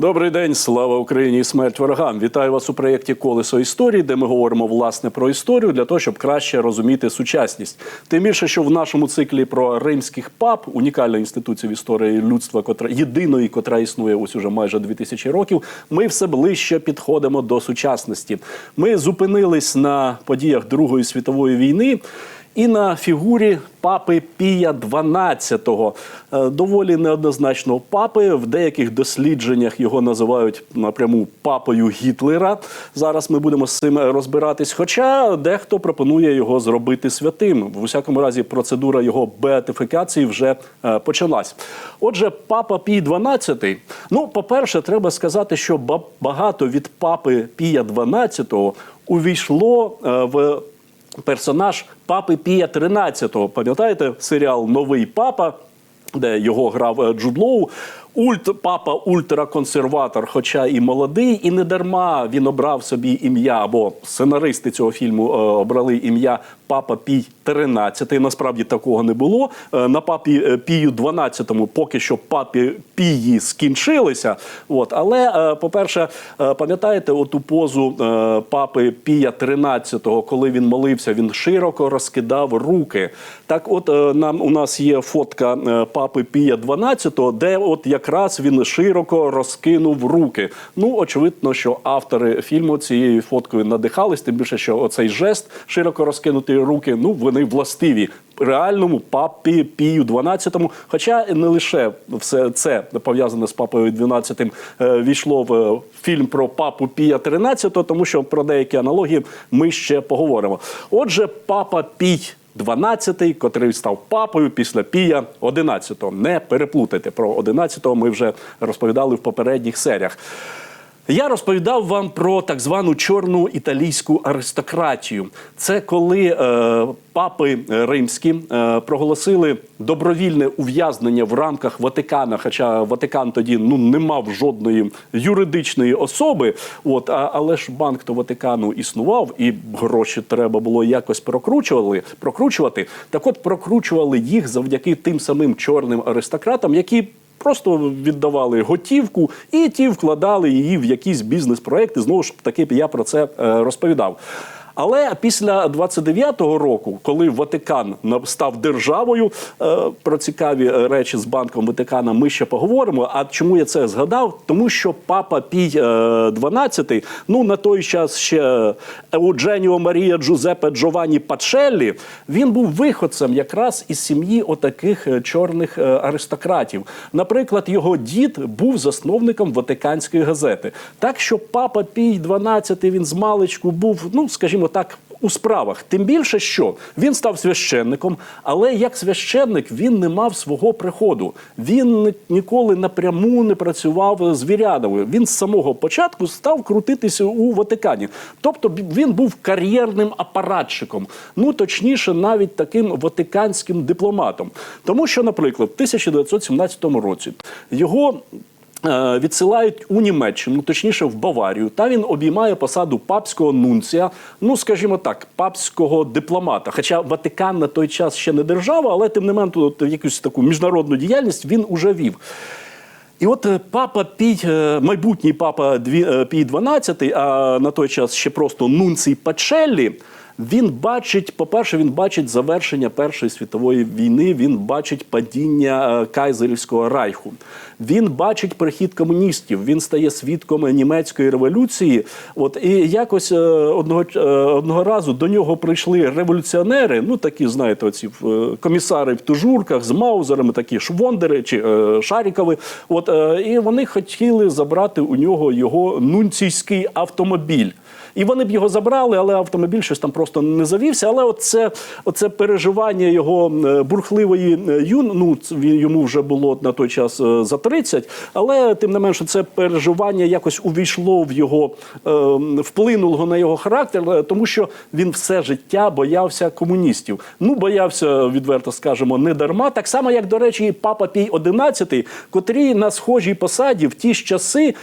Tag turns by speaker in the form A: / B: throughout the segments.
A: Добрий день, слава Україні і смерть ворогам. Вітаю вас у проєкті Колесо історії, де ми говоримо власне про історію для того, щоб краще розуміти сучасність. Тим більше, що в нашому циклі про римських пап, унікальна інституція в історії людства, котра єдиної, котра існує ось уже майже 2000 років. Ми все ближче підходимо до сучасності. Ми зупинились на подіях Другої світової війни. І на фігурі папи Пія XII, е, доволі неоднозначного папи. В деяких дослідженнях його називають напряму папою Гітлера. Зараз ми будемо з цим розбиратись. Хоча дехто пропонує його зробити святим. В усякому разі, процедура його беатифікації вже е, почалась. Отже, папа Пій XII, Ну, по-перше, треба сказати, що ба- багато від папи Пія XII увійшло е, в персонаж папи Пія XIII. Пам'ятаєте серіал Новий папа, де його грав Джудлоу. Джуд Лоу? Ульт, папа ультраконсерватор, хоча і молодий, і не дарма він обрав собі ім'я, або сценаристи цього фільму е, обрали ім'я Папа Пій XIII. Насправді такого не було. Е, на папі е, Пію XII поки що папі Пії скінчилися. От. Але, е, по-перше, е, пам'ятаєте оту позу е, папи Пія XIII, коли він молився, він широко розкидав руки. Так, от е, нам у нас є фотка е, папи Пія XII, де от якраз він широко розкинув руки. Ну, очевидно, що автори фільму цією фоткою надихались, тим більше, що оцей жест широко розкинути руки, ну вони властиві. Реальному папі Пію 12-му, хоча не лише все це пов'язане з папою 12-м, е, війшло в фільм про папу Пія 13-го, тому що про деякі аналогії ми ще поговоримо. Отже, папа Пій 12-й, котрий став папою після Пія 11-го. Не переплутайте про 11-го ми вже розповідали в попередніх серіях. Я розповідав вам про так звану чорну італійську аристократію. Це коли е, папи римські е, проголосили добровільне ув'язнення в рамках Ватикана, хоча Ватикан тоді ну не мав жодної юридичної особи. От а, але ж банк то Ватикану існував, і гроші треба було якось прокручували, прокручувати. Так, от прокручували їх завдяки тим самим чорним аристократам, які Просто віддавали готівку, і ті вкладали її в якісь бізнес-проекти. Знову ж таки, я про це е, розповідав. Але після 29-го року, коли Ватикан став державою, е, про цікаві е, речі з банком Ватикана ми ще поговоримо. А чому я це згадав? Тому що папа Пій е, 12, ну на той час ще Еудженіо Марія Джузеппе Джованні Пачеллі, він був виходцем якраз із сім'ї отаких е, чорних е, аристократів. Наприклад, його дід був засновником Ватиканської газети. Так що папа Пій 12, він з маличку був, ну скажімо так. У справах, тим більше, що він став священником, але як священник він не мав свого приходу. Він ніколи напряму не працював з вірянами. Він з самого початку став крутитися у Ватикані. Тобто він був кар'єрним апаратчиком, ну точніше, навіть таким ватиканським дипломатом. Тому що, наприклад, в 1917 році його Відсилають у Німеччину, точніше в Баварію, та він обіймає посаду папського нунція, ну скажімо так, папського дипломата. Хоча Ватикан на той час ще не держава, але тим не менш от якусь таку міжнародну діяльність він уже вів. І от е, папа Пій, е, майбутній папа е, Пій 12, а на той час ще просто нунцій Пачеллі. Він бачить, по-перше, він бачить завершення Першої світової війни. Він бачить падіння е, Кайзерівського райху. Він бачить прихід комуністів. Він стає свідком німецької революції. От і якось е, одного е, одного разу до нього прийшли революціонери. Ну такі, знаєте, оці комісари в тужурках з маузерами, такі швондери чи шарікови. От і вони хотіли забрати у нього його нунційський автомобіль. І вони б його забрали, але автомобіль щось там просто не завівся. Але оце, оце переживання його е, бурхливої е, юн, ну йому вже було на той час е, за 30, але тим не менше, це переживання якось увійшло в його вплинуло на його характер, тому що він все життя боявся комуністів. Ну, боявся, відверто скажемо, не дарма. Так само, як, до речі, і папа Пій XI, котрий на схожій посаді в ті ж часи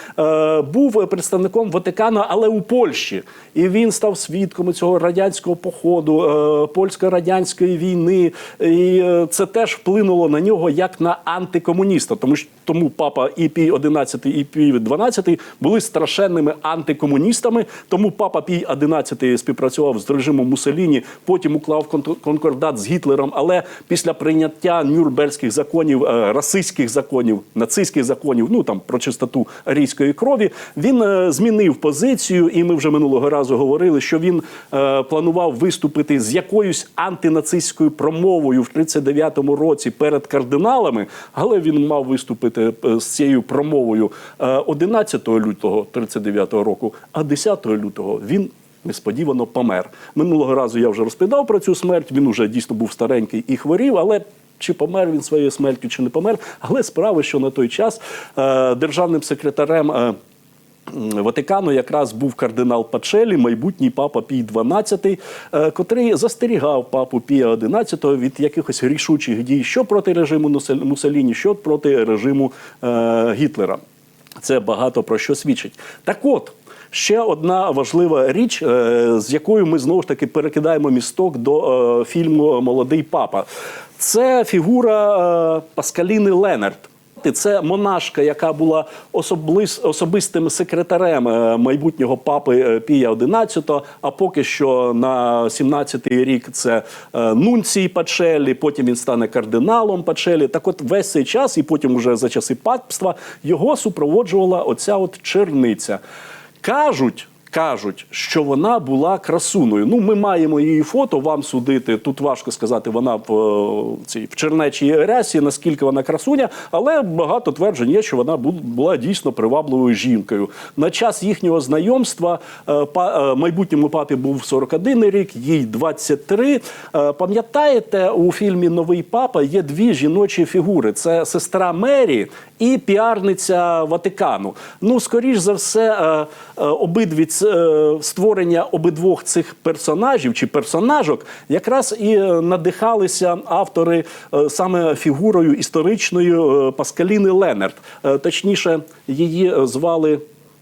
A: був представником Ватикану, але у Польщі. І він став свідком цього радянського. походу, е, польсько-радянської війни, і е, це теж вплинуло на нього як на антикомуніста. Тому що тому папа і Пій 11 і Пій 12 були страшенними антикомуністами. Тому папа Пій 11 співпрацював з режимом Муссоліні, потім уклав кон- конкордат з Гітлером. Але після прийняття нюрнберзьких законів, е, расистських законів, нацистських законів, ну там про чистоту арійської крові, він змінив позицію, і ми вже минулого разу говорили, що він е, планував виступити з якоюсь антинацистською промовою в 39-му році перед кардиналами, але він мав виступити е, з цією промовою е, 11 лютого 39-го року, а 10 лютого він. Несподівано помер. Минулого разу я вже розповідав про цю смерть. Він уже дійсно був старенький і хворів, але чи помер він своєю смертю, чи не помер. Але справа, що на той час е, державним секретарем. Ватикану якраз був кардинал Пачелі, майбутній папа Пій XII, е, котрий застерігав папу Пія XI від якихось рішучих дій, що проти режиму Муссоліні, що проти режиму е, Гітлера. Це багато про що свідчить. Так от. Ще одна важлива річ, е, з якою ми знову ж таки перекидаємо місток до фільму Молодий папа. Це фігура Паскаліни Ленард. І Це монашка, яка була особистим секретарем е, майбутнього папи е, Пія XI, а поки що на 17-й рік це е, нунцій Пачелі, потім він стане кардиналом Пачелі. Так от весь цей час, і потім уже за часи папства, його супроводжувала оця от черниця. Кажуть, кажуть, що вона була красуною. Ну, ми маємо її фото, вам судити. Тут важко сказати, вона в, е, цій в чернечій рясі, наскільки вона красуня, але багато тверджень є, що вона була дійсно привабливою жінкою. На час їхнього знайомства е, е, майбутньому папі був 41 рік, їй 23. Е, Пам'ятаєте, у фільмі Новий папа є дві жіночі фігури: це сестра Мері і піарниця Ватикану. Ну, скоріш за все, обидві створення обидвох цих персонажів чи персонажок якраз і е, надихалися автори е, саме фігурою історичною е, Паскаліни Ленард. Е, Точніше, її е, звали.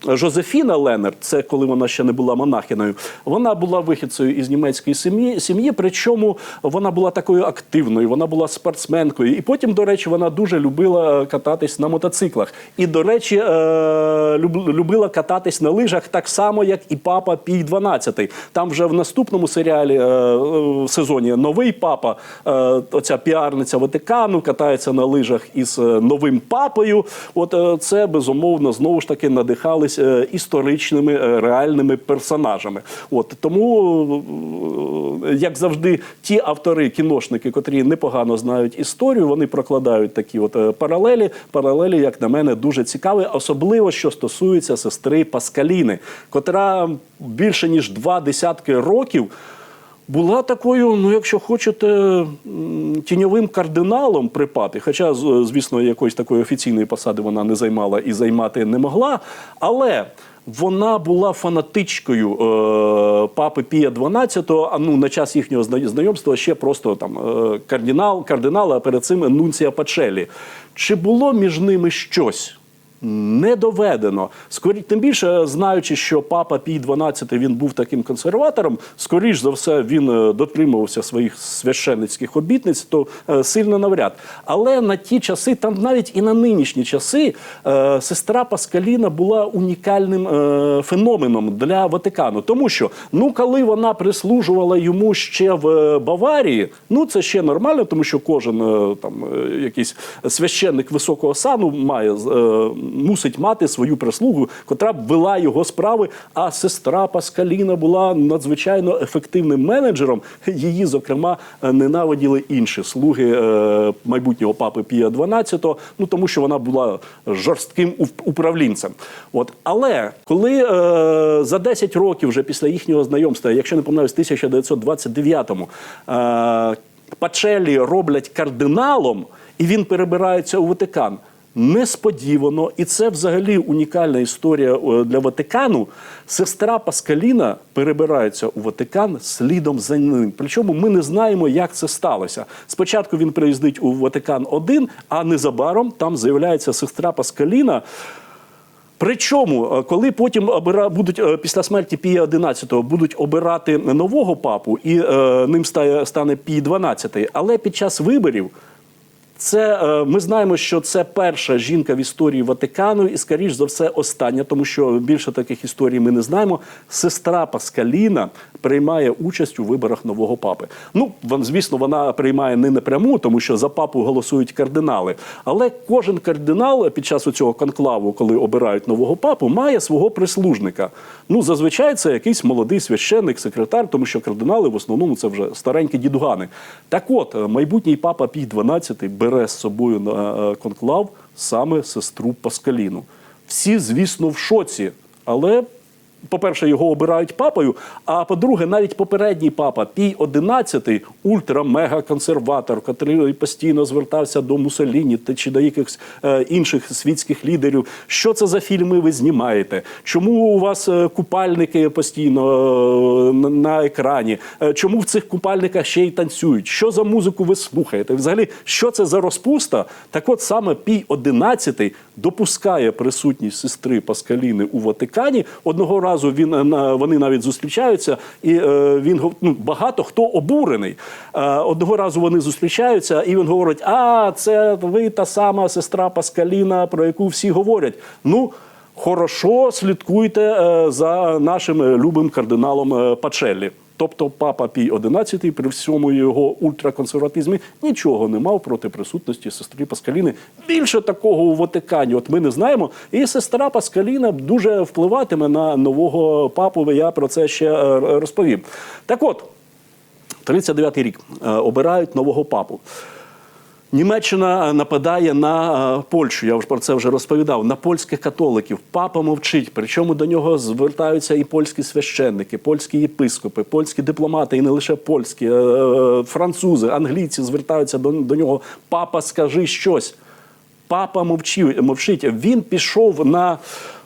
A: Жозефіна Ленерт, це коли вона ще не була монахиною, вона була вихідцею із німецької сім'ї, сім'ї, причому вона була такою активною, вона була спортсменкою. І потім, до речі, вона дуже любила е, кататись на мотоциклах. І, до речі, е, любила кататись на лижах так само, як і папа Пій XII. Там вже в наступному серіалі е, е, сезоні новий папа, оця піарниця Ватикану, катається на лижах із новим папою. От це безумовно знову ж таки надихались е, історичними е, реальними персонажами. От тому, е, як завжди, ті автори, кіношники, котрі непогано знають історію, вони прокладають такі от паралелі. Паралелі, як на мене, дуже цікаві, особливо що стосується сестри Паскаліни, котра більше ніж два десятки років. Була такою, ну якщо хочете, тіньовим кардиналом при папі. Хоча, звісно, якоїсь такої офіційної посади вона не займала і займати не могла. Але вона була фанатичкою е, папи Пія XII, а ну на час їхнього зна- знайомства ще просто там е, кардинал, кардинал, а перед цим нунція Пачелі. Чи було між ними щось? Не доведено. Скорі, тим більше, знаючи, що папа Пій XII він був таким консерватором, скоріш за все він е, дотримувався своїх священницьких обітниць, то е, сильно навряд. Але на ті часи, там навіть і на нинішні часи, е, сестра Паскаліна була унікальним феноменом для Ватикану. Тому що, ну, коли вона прислужувала йому ще в Баварії, ну це ще нормально, тому що кожен там якийсь священник високого сану має мусить мати свою прислугу, котра б вела його справи. А сестра Паскаліна була надзвичайно ефективним менеджером. Її, зокрема, е, ненавиділи інші слуги е, майбутнього папи Пія XII, ну тому що вона була жорстким уп- управлінцем. От але коли е, за 10 років вже після їхнього знайомства, якщо не помиляюсь, в 1929-му, е, Пачелі роблять кардиналом, і він перебирається у Ватикан. Несподівано, і це взагалі унікальна історія е, для Ватикану. Сестра Паскаліна перебирається у Ватикан слідом за ним. Причому ми не знаємо, як це сталося. Спочатку він приїздить у Ватикан один, а незабаром там з'являється сестра Паскаліна. Причому, е, коли потім будуть е, після смерті Пія 11 будуть обирати нового папу, і е, ним стає, стане Пій 12, але під час виборів. Це е, ми знаємо, що це перша жінка в історії Ватикану, і скоріш за все остання, тому що більше таких історій ми не знаємо. Сестра Паскаліна приймає участь у виборах нового папи. Ну звісно, вона приймає не напряму, тому що за папу голосують кардинали. Але кожен кардинал під час цього конклаву, коли обирають нового папу, має свого прислужника. Ну зазвичай це якийсь молодий священник, секретар, тому що кардинали в основному це вже старенькі дідугани. Так от, е, майбутній папа Пій XII бере з собою на е, конклав саме сестру Паскаліну. Всі, звісно, в шоці, але. По-перше, його обирають папою. А по-друге, навіть попередній папа Пій XI, ультра-мега-консерватор, який постійно звертався до Мусоліні чи до якихось е, інших світських лідерів. Що це за фільми ви знімаєте? Чому у вас е, купальники постійно е, на, екрані? Чому в цих купальниках ще й танцюють? Що за музику ви слухаєте? Взагалі, що це за розпуста? Так от саме Пій XI допускає присутність сестри Паскаліни у Ватикані. Одного разу він е, вони навіть зустрічаються, і е, він ну, багато хто обурений. Е, одного разу вони зустрічаються, і він говорить: А, це ви та сама сестра Паскаліна, про яку всі говорять. Ну. Хорошо, слідкуйте за нашим любим кардиналом Пачеллі. Тобто папа Пій XI при всьому його ультраконсерватизмі нічого не мав проти присутності сестри Паскаліни. Більше такого у Ватикані, от ми не знаємо. І сестра Паскаліна дуже впливатиме на нового папу. Я про це ще е, розповім. Так от, 39-й рік е, обирають нового папу. Німеччина нападає на е, Польщу. Я вже про це вже розповідав. На польських католиків. Папа мовчить. Причому до нього звертаються і польські священники, польські єпископи, польські дипломати, і не лише польські, е, е, французи, англійці звертаються до, до нього. Папа, скажи щось. Папа мовчить. Він пішов на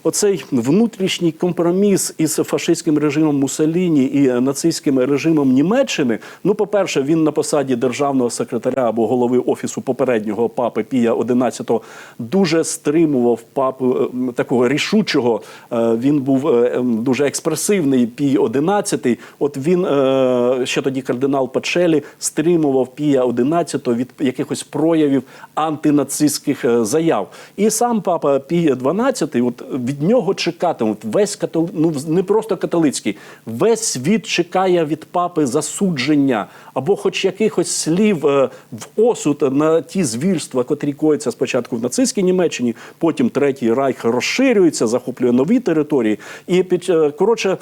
A: оцей внутрішній компроміс із фашистським режимом Муссоліні і нацистським режимом Німеччини. Ну, по-перше, він на посаді державного секретаря або голови офісу попереднього папи Пія XI дуже стримував папу е, такого рішучого. Е, Він був е, ем, дуже експресивний Пій XI. От він ще тоді кардинал Пачелі стримував Пія XI від якихось проявів антинацистських заяв. І сам папа Пій XII, от від нього чекатимуть весь католи... ну не просто католицький, весь світ чекає від папи засудження або хоч якихось слів е, в осуд на ті звірства, котрі кояться спочатку в нацистській Німеччині, потім третій райх розширюється, захоплює нові території. І під е, коротше.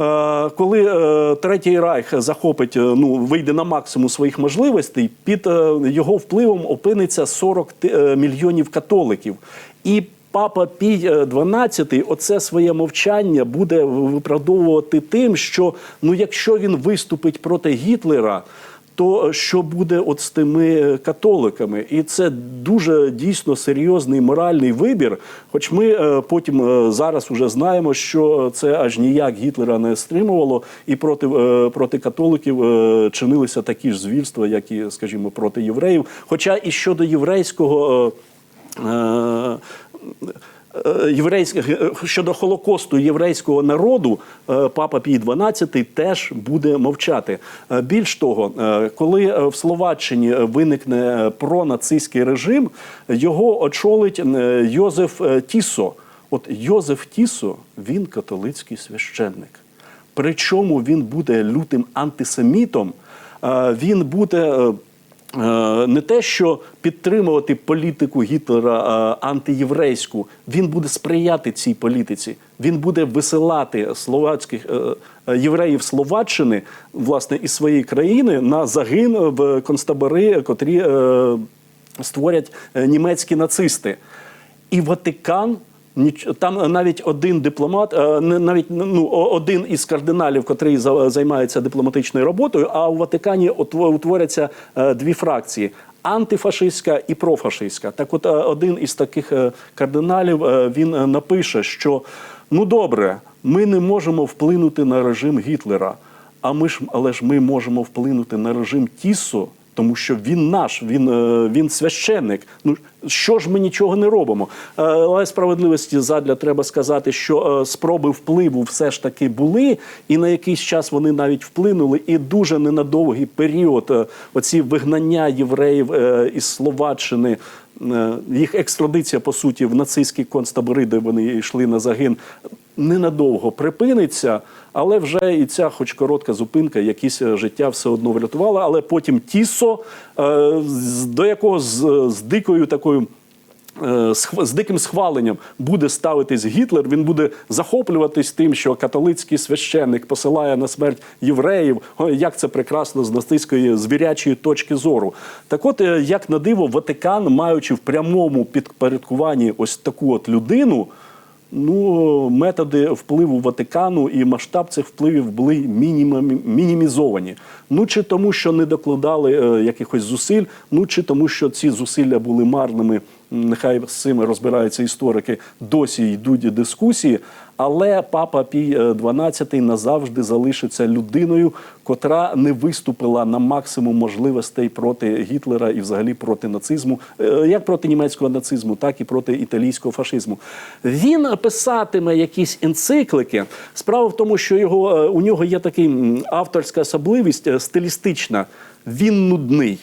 A: Е, Коли е, третій райх захопить, е, ну вийде на максимум своїх можливостей, під його впливом опиниться 40 е, мільйонів католиків. І папа Пій е, XII оце своє мовчання буде виправдовувати тим, що ну, якщо він виступить проти Гітлера. То е, що буде от з тими е, католиками? І це дуже дійсно серйозний моральний вибір. Хоч ми е, потім е, зараз уже знаємо, що це аж ніяк Гітлера не стримувало, і проти, е, проти католиків е, чинилися такі ж звірства, як і, скажімо, проти євреїв. Хоча і щодо єврейського. Е, е, щодо холокосту єврейського народу, е, папа Пій XII теж буде мовчати. Більш того, коли в Словаччині виникне пронацистський режим, його очолить Йозеф Тісо. От Йозеф Тісо він католицький священник. Причому він буде лютим антисемітом, він буде. Е, не те, що підтримувати політику Гітлера е, антиєврейську, він буде сприяти цій політиці. Він буде висилати словацьких е, євреїв Словаччини власне із своєї країни на загин в концтабори, котрі створять німецькі нацисти. І Ватикан. Там навіть один дипломат, е, навіть ну один із кардиналів, котрий за- займається дипломатичною роботою. А у Ватикані утво- утворяться е, дві фракції: антифашистська і профашистська. Так, от е, один із таких кардиналів він напише, що ну добре, ми не можемо вплинути на режим Гітлера. А ми ж, але ж ми можемо вплинути на режим Тісо, Тому що він наш, він, е, він священник. Ну що ж ми нічого не робимо? Е, Але справедливості задля треба сказати, що е, спроби впливу все ж таки були, і на якийсь час вони навіть вплинули. І дуже ненадовгий період оці вигнання євреїв із Словаччини. Їх екстрадиція по суті в нацистські концтабори, де вони йшли на загин, ненадовго припиниться, але вже і ця, хоч коротка зупинка, якісь е, життя все одно врятувала. Але потім Тісо, е, до якого з, з дикою такою. е, З диким схваленням буде ставитись Гітлер, він буде захоплюватись тим, що католицький священник посилає на смерть євреїв. Як це прекрасно з нацистської звірячої точки зору. Так, от, як на диво, Ватикан, маючи в прямому підпорядкуванні ось таку от людину, Ну, методи впливу Ватикану і масштаб цих впливів були мінімізовані. Ну чи тому, що не докладали е, якихось зусиль, ну чи тому, що ці зусилля були марними. Нехай з цим розбираються історики. Досі йдуть дискусії. Але папа Пій е, XII назавжди залишиться людиною, котра не виступила на максимум можливостей проти Гітлера і взагалі проти нацизму, е, як проти німецького нацизму, так і проти італійського фашизму. Він писатиме якісь енциклики. Справа в тому, що його е, у нього є така авторська особливість е, стилістична. Він нудний.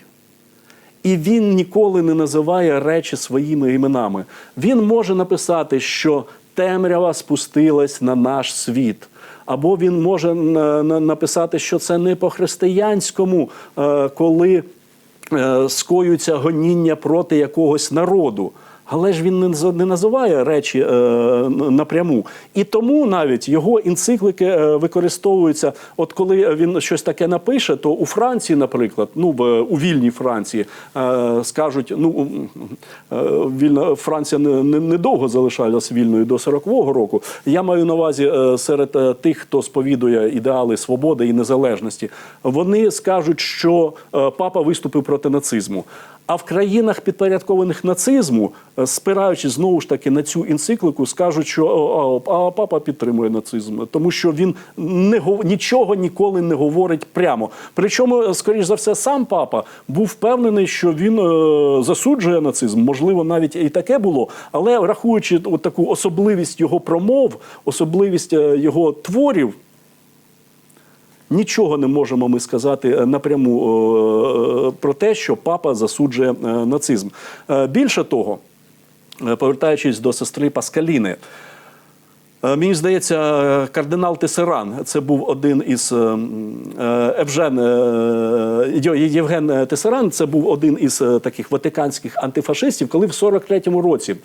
A: І він ніколи не називає речі своїми іменами. Він може написати, що темрява спустилась на наш світ. Або він може на- написати, що це не по-християнському, е, коли е, скоються гоніння проти якогось народу. Але ж він не наз- не називає речі е, напряму. І тому навіть його енциклики е, використовуються. От коли він щось таке напише, то у Франції, наприклад, ну в у вільній Франції е, скажуть, ну е, вільна Франція не, не, недовго залишалась вільною до 40-го року. Я маю на увазі е, серед е, тих, хто сповідує ідеали свободи і незалежності, вони скажуть, що е, папа виступив проти нацизму. А в країнах підпорядкованих нацизму, е, спираючись знову ж таки на цю енциклику, скажуть, що «О, а, а папа підтримує нацизм, тому що він не нічого ніколи не говорить прямо. Причому, е, скоріш за все, сам папа був впевнений, що він е, засуджує нацизм. Можливо, навіть і таке було. Але врахуючи от таку особливість його промов, особливість е, його творів. Нічого не можемо ми сказати е, напряму е, про те, що папа засуджує е, нацизм. Більше того, повертаючись до сестри Паскаліни, мені здається, кардинал Тесеран це був один із Евжен Євген Тесеран. Це був один із таких ватиканських антифашистів, коли в 43-му році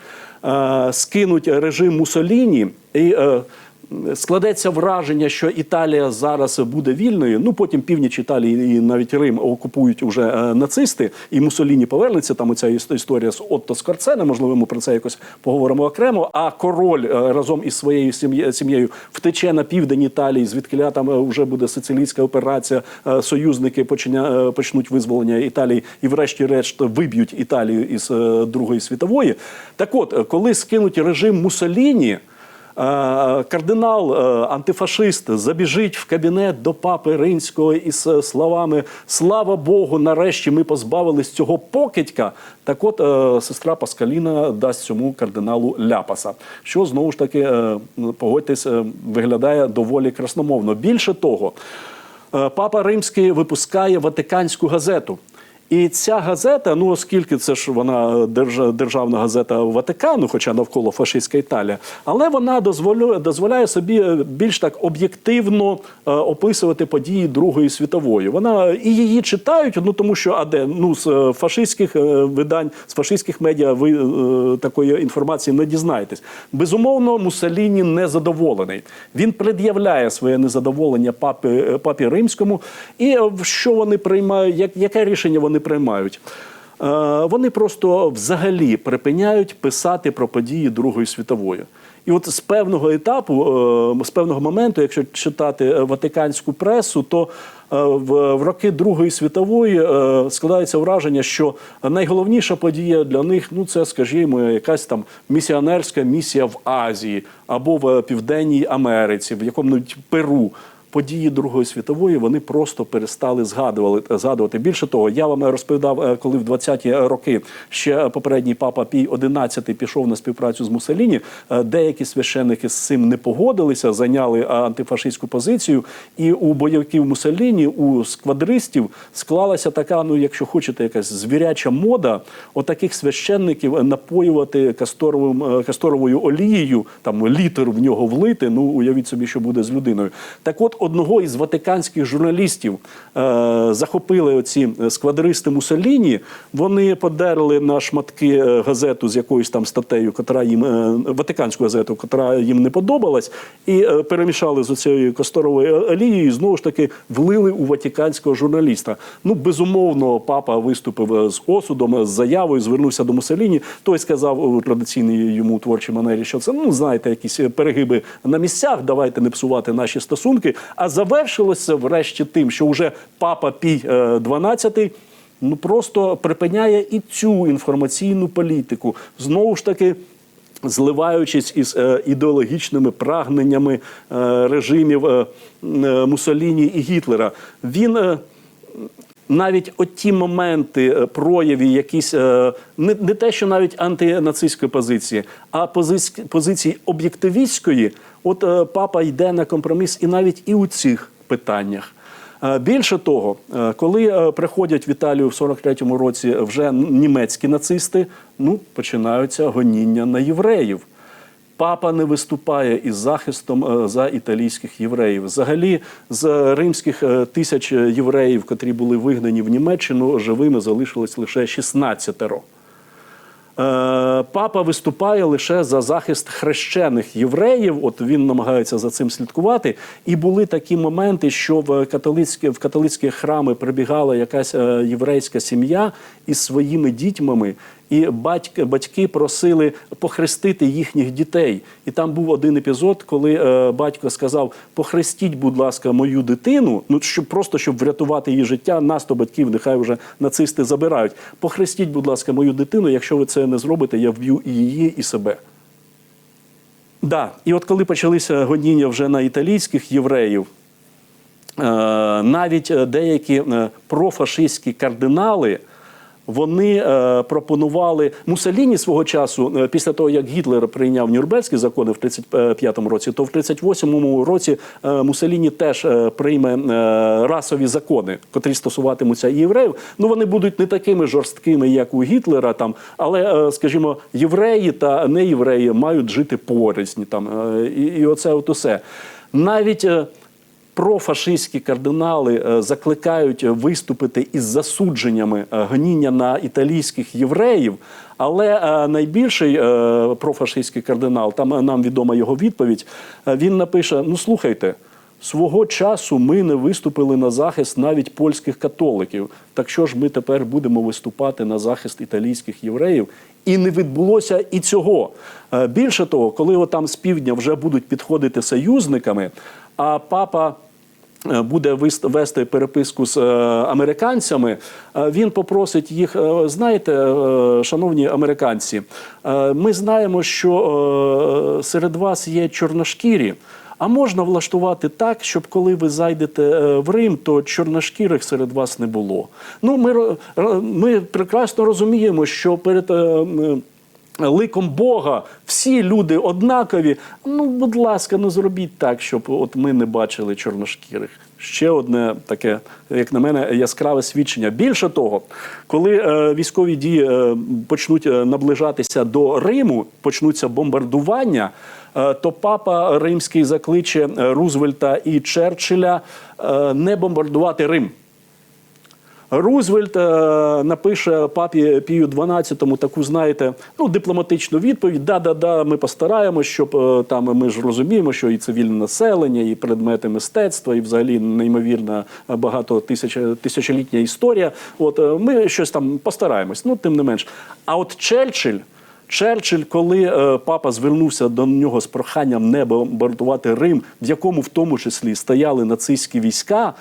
A: скинуть режим Мусоліні і. Складеться враження, що Італія зараз буде вільною. Ну потім північ Італії і навіть Рим окупують уже е, нацисти, і Мусоліні повернеться. Там оця іс- історія з Отто Скорцене. Можливо, ми про це якось поговоримо окремо. А король е, разом із своєю сім'є- сім'єю втече на південь Італії, звідки там е, вже буде сицилійська операція. Союзники е, почнуть визволення Італії і, врешті-решт, виб'ють Італію із Другої світової. Так, от, коли скинуть режим Мусоліні. Е, Кардинал, е, антифашист, забіжить в кабінет до папи римського із е, словами Слава Богу, нарешті ми позбавились цього покидька. Так от сестра Паскаліна дасть цьому кардиналу ляпаса, що знову ж таки, погодьтесь, виглядає доволі красномовно. Більше того, папа римський випускає Ватиканську газету. І ця газета, ну оскільки це ж вона держа- державна газета Ватикану, хоча навколо фашистська Італія, але вона дозволює, дозволяє собі е, більш так об'єктивно е, описувати події Другої світової. Вона і її читають, ну тому що а де ну з е, фашистських е, видань, з фашистських медіа ви е, такої інформації не дізнаєтесь. Безумовно, Муссоліні незадоволений. Він пред'являє своє незадоволення папі, е, папі римському. І е, що вони приймають, як, яке рішення вони приймають? Е, Вони просто взагалі припиняють писати про події Другої світової. І от з певного етапу, е, з певного моменту, якщо читати е, ватиканську пресу, то в, роки Другої світової складається враження, що найголовніша подія для них ну це, скажімо, якась там місіонерська місія в Азії або в Південній Америці, в якому-небудь Перу. Події Другої світової вони просто перестали згадувати. згадувати. Більше того, я вам розповідав, е, коли в 20-ті роки ще попередній папа Пій XI пішов на співпрацю з Муссоліні, е, деякі священники з цим не погодилися, зайняли е, антифашистську позицію, і у бойовиків Муссоліні, у сквадристів склалася така, ну якщо хочете, якась звіряча мода отаких священників напоювати касторовим касторовою олією, там літр в нього влити. Ну уявіть собі, що буде з людиною. Так, от одного із ватиканських журналістів е, захопили оці сквадристи Муссоліні. Вони подерли на шматки е, газету з якоюсь там статтею, котра їм е, ватиканську газету, котра їм не подобалась, і е, перемішали з оцією касторовою олією. і Знову ж таки влили у ватиканського журналіста. Ну безумовно, папа виступив е, з осудом, е, з заявою, звернувся до Муссоліні. Той сказав у традиційній йому творчій манері, що це ну знаєте, якісь перегиби на місцях. Давайте не псувати наші стосунки. А завершилося врешті тим, що вже папа Пій XII 12 ну просто припиняє і цю інформаційну політику. Знову ж таки. Зливаючись із е, ідеологічними прагненнями е, режимів е, е, Муссоліні і Гітлера, він е, навіть оті моменти е, прояві, якісь е, не, не те, що навіть антинацистської позиції, а позиції, позиції об'єктивістської, от е, папа йде на компроміс і навіть і у цих питаннях. Більше того, коли приходять в Італію в 43-му році вже німецькі нацисти, ну починаються гоніння на євреїв. Папа не виступає із захистом е, за італійських євреїв. Взагалі, з римських е, тисяч євреїв, котрі були вигнані в Німеччину, живими залишилось лише 16. Е, Папа виступає лише за захист хрещених євреїв. От він намагається за цим слідкувати. І були такі моменти, що в католицькі в католицькі храми прибігала якась єврейська сім'я із своїми дітьми, і батьки, батьки просили похрестити їхніх дітей. І там був один епізод, коли е, батько сказав: Похрестіть, будь ласка, мою дитину. Ну щоб просто щоб врятувати її життя, нас то батьків, нехай вже нацисти забирають. Похрестіть, будь ласка, мою дитину. Якщо ви це не зробите, я вб'ю і її, і себе. Да, і от коли почалися гоніння вже на італійських євреїв, е, навіть е, деякі е, профашистські кардинали. Вони е, пропонували Мусоліні свого часу, е, після того як Гітлер прийняв Нюрнберзькі закони в 35-му році, то в 38-му році е, Мусоліні теж прийме расові закони, котрі стосуватимуться і євреїв. Ну вони будуть не такими жорсткими, як у Гітлера, там, але, скажімо, євреї та неєвреї мають жити порознь. Там, і, і оце от усе. Навіть профашистські кардинали е, закликають виступити із засудженнями е, гоніння на італійських євреїв. Але е, найбільший е, профашистський кардинал, там е, нам відома його відповідь. е, Він напише: Ну слухайте. Свого часу ми не виступили на захист навіть польських католиків. Так що ж ми тепер будемо виступати на захист італійських євреїв? І не відбулося і цього. Е, Більше того, коли отам з півдня вже будуть підходити союзниками, а папа е, буде вис- вести переписку з е, американцями, е, він попросить їх, е, знаєте, е, шановні американці, е, ми знаємо, що е, серед вас є чорношкірі. А можна влаштувати так, щоб коли ви зайдете е, в Рим, то чорношкірих серед вас не було. Ну, ми, ми прекрасно розуміємо, що перед. Ликом Бога всі люди однакові. Ну, будь ласка, ну зробіть так, щоб от ми не бачили чорношкірих. Ще одне таке, як на мене, яскраве свідчення. Більше того, коли е, військові дії е, почнуть е, наближатися до Риму, почнуться бомбардування, е, то папа римський закличе Рузвельта і Черчилля е, не бомбардувати Рим. Рузвельт е, напише папі Пію 12 таку, знаєте, ну дипломатичну відповідь. Да, да, да, ми постараємось, щоб е, там ми ж розуміємо, що і цивільне населення, і предмети мистецтва, і взагалі неймовірна е, багато тисяч, тисячолітня історія. От ми щось там постараємось. Ну, тим не менш. А от Черчилль. Черчилль, коли е, папа звернувся до нього з проханням не бомбардувати Рим, в якому в тому числі стояли нацистські війська,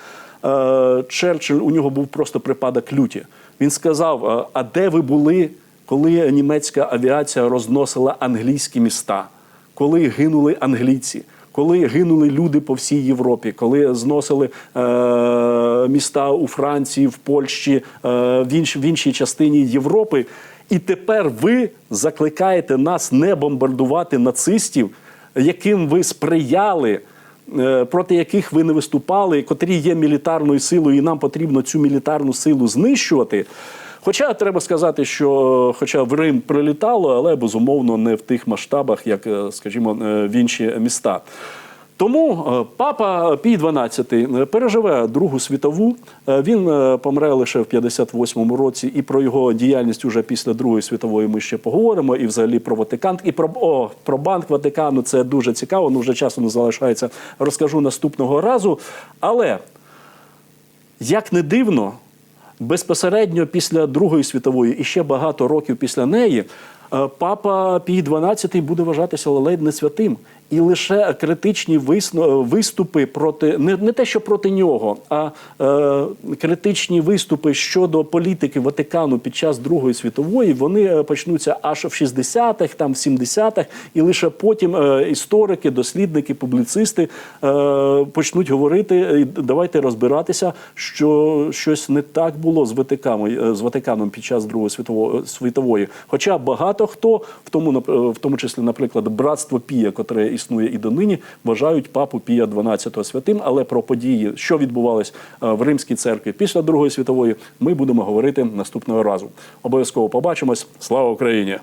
A: Черчилль у нього був просто припадок люті. Він сказав: е, А де ви були, коли німецька авіація розносила англійські міста, коли гинули англійці? коли гинули люди по всій Європі, коли зносили е, міста у Франції, в Польщі, е, в, інш, в іншій частині Європи. І тепер ви закликаєте нас не бомбардувати нацистів, яким ви сприяли. Е, Проти яких ви не виступали, котрі є мілітарною силою, і нам потрібно цю мілітарну силу знищувати. Хоча треба сказати, що хоча в Рим прилітало, але безумовно не в тих масштабах, як, е, скажімо, е, в інші міста. Тому е, папа Пій XII переживе Другу світову. Е, Він е, помре лише в 58-му році, і про його діяльність уже після Другої світової ми ще поговоримо. І взагалі про Ватикан, і про о, про банк Ватикану. Це дуже цікаво. Ну вже часу не залишається. Розкажу наступного разу. Але як не дивно, безпосередньо після Другої світової і ще багато років після неї, е, папа Пій XII буде вважатися ледь не святим. І лише критичні виступи проти не, не те, що проти нього, а е, критичні виступи щодо політики Ватикану під час Другої світової вони е, почнуться аж в 60-х, там в 70-х, і лише потім е, історики, дослідники, публіцисти е, почнуть говорити. «Е, Давайте розбиратися, що щось не так було з Ватиканом, е, з Ватиканом під час Другої світової світової. Хоча багато хто, в тому в тому числі, наприклад, братство Пія, котре існує і донині, вважають папу Пія XII святим. Але про події, що відбувались е, в Римській церкві після Другої світової, ми будемо говорити наступного разу. Обов'язково побачимось. Слава Україні!